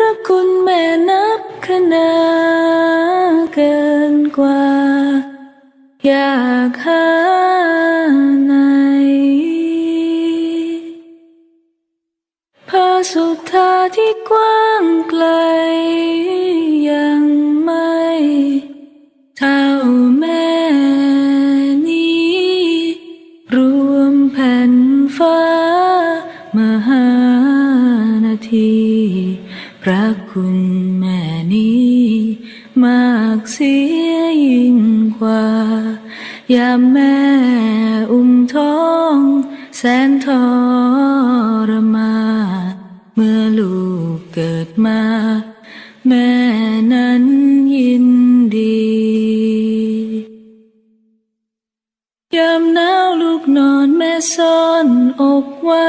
ระคุณแม่นับขนาเกินกว่า อยากหาไหนพระสุธาที่กว้างไกลยังไม่เท่าแม่นี้ รวมแผ่นฟ้ามหานาที ระคุณแม่นี้ มากเสียยิ่งกว่า ยามแม่อุ้มท้อง แสนทรมา เมื่อลูกเกิดมา แม่นั้นยินดี ยามหนาวลูกนอนแม่ซ่อนอกไว้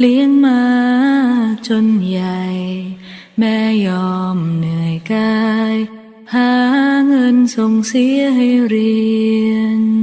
เลี้ยงมาจนใหญ่ แม่ยอมเหนื่อยกาย หาเงินส่งเสียให้เรียน